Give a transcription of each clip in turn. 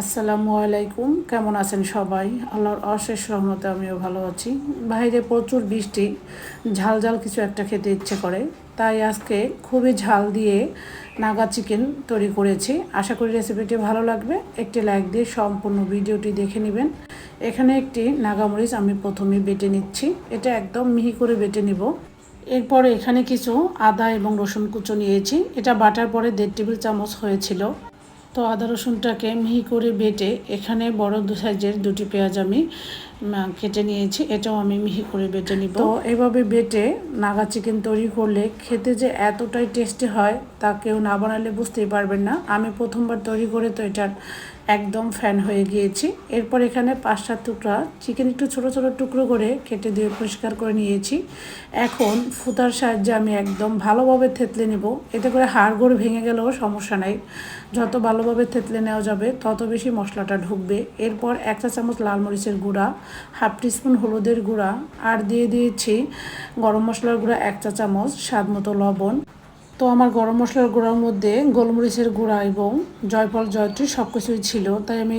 আসসালামু আলাইকুম। কেমন আছেন সবাই? আল্লাহর অশেষ রহমতে আমিও ভালো আছি। বাইরে প্রচুর বৃষ্টি, ঝাল ঝাল কিছু একটা খেতে ইচ্ছে করে। তাই আজকে খুবই ঝাল দিয়ে নাগা চিকেন তৈরি করেছি। আশা করি রেসিপিটি ভালো লাগবে। একটি লাইক দিয়ে সম্পূর্ণ ভিডিওটি দেখে নেবেন। এখানে একটি নাগামরিচ আমি প্রথমে বেটে নিচ্ছি। এটা একদম মিহি করে বেটে নিব। এরপরে এখানে কিছু আদা এবং রসুন কুচো নিয়েছি। এটা বাটার পরে দেড় টেবিল চামচ হয়েছিল। তো আদা রসুনটাকে মিহি করে বেটে এখানে বড় দু সাইজের দুটি পেঁয়াজ আমি কেটে নিয়েছি, এটাও আমি মিহি করে বেটে নিব। তো এভাবে বেটে নাগা চিকেন তৈরি করলে খেতে যে এতটাই টেস্টি হয় তা কেউ না বানালে বুঝতেই পারবেন না। আমি প্রথমবার তৈরি করে তো এটার একদম ফ্যান হয়ে গিয়েছি। এরপর এখানে পাঁচ সাত টুকরা চিকেন একটু ছোট ছোট টুকরো করে কেটে দিয়ে পরিষ্কার করে নিয়েছি। এখন ফুতার সাহায্যে আমি একদম ভালোভাবে থেতলে নেব। এতে করে হাড়গোড় ভেঙে গেলেও সমস্যা নাই। যত ভালোভাবে থেতলে নেওয়া যাবে, তত বেশি মশলাটা ঢুকবে। এরপর এক চা চামচ লাল মরিচের গুঁড়া হাফ টিস্পুন হলুদের গুঁড়া আর দিয়ে দিয়েছি গরম মশলার গুঁড়া এক চা চামচ, স্বাদ মতো লবণ। তো আমার গরম মশলার গুঁড়ার মধ্যে গোলমরিচের গুঁড়া এবং জয়ফল, জয়ত্রী সব কিছুই ছিল, তাই আমি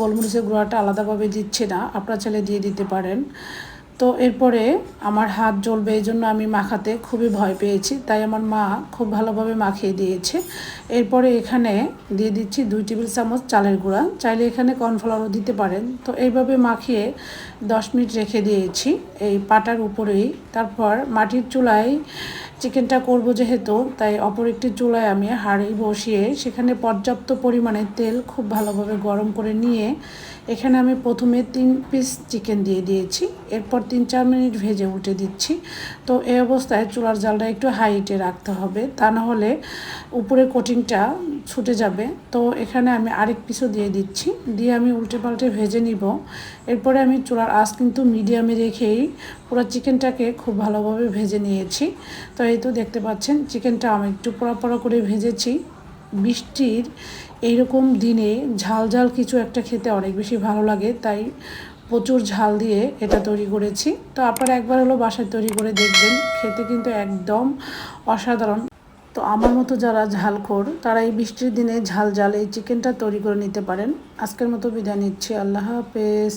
গোলমরিচের গুঁড়াটা আলাদাভাবে দিচ্ছি না। আপনারা চাইলে দিয়ে দিতে পারেন। তো এরপরে আমার হাত জ্বলবে এই জন্য আমি মাখাতে খুবই ভয় পেয়েছি, তাই আমার মা খুব ভালোভাবে মাখিয়ে দিয়েছে। এরপরে এখানে দিয়ে দিচ্ছি দুই টেবিল চামচ চালের গুঁড়া, চাইলে এখানে কর্নফ্লাওয়ারও দিতে পারেন। তো এইভাবে মাখিয়ে দশ মিনিট রেখে দিয়েছি, এই পাটার উপরেই। তারপর মাটির চুলায় চিকেনটা করব যেহেতু, তাই অপর একটি চুলায় আমি হাঁড়ি বসিয়ে সেখানে পর্যাপ্ত পরিমাণে তেল খুব ভালোভাবে গরম করে নিয়ে এখানে আমি প্রথমে তিন পিস চিকেন দিয়ে দিয়েছি, এরপর তিন চার মিনিট ভেজে উল্টে দিচ্ছি। তো এই অবস্থায় চুলার জালটা একটু হাইটে রাখতে হবে, তা না হলে উপরে কোটিংটা ছুটে যাবে। তো এখানে আমি আরেক পিসও দিয়ে দিচ্ছি, দিয়ে আমি উল্টে পাল্টে ভেজে নিব। এরপরে আমি চুলার আঁচ কিন্তু মিডিয়ামে রেখেই পুরো চিকেনটাকে খুব ভালোভাবে ভেজে নিয়েছি। তো এই তো দেখতে পাচ্ছেন, চিকেনটা আমি একটু পোড়া করে ভেজেছি। বৃষ্টির এইরকম দিনে ঝাল ঝাল কিছু একটা খেতে অনেক বেশি ভালো লাগে, তাই প্রচুর ঝাল দিয়ে এটা তৈরি করেছি। তো আপনারা একবার হলো বাসায় তৈরি করে দেখবেন, খেতে কিন্তু একদম অসাধারণ। তো আমার মতো যারা ঝালখোর তারা এই বৃষ্টির দিনে ঝাল ঝাল এই চিকেনটা তৈরি করে নিতে পারেন। আজকের মতো বিদায় নিচ্ছি, আল্লাহ হাফেজ।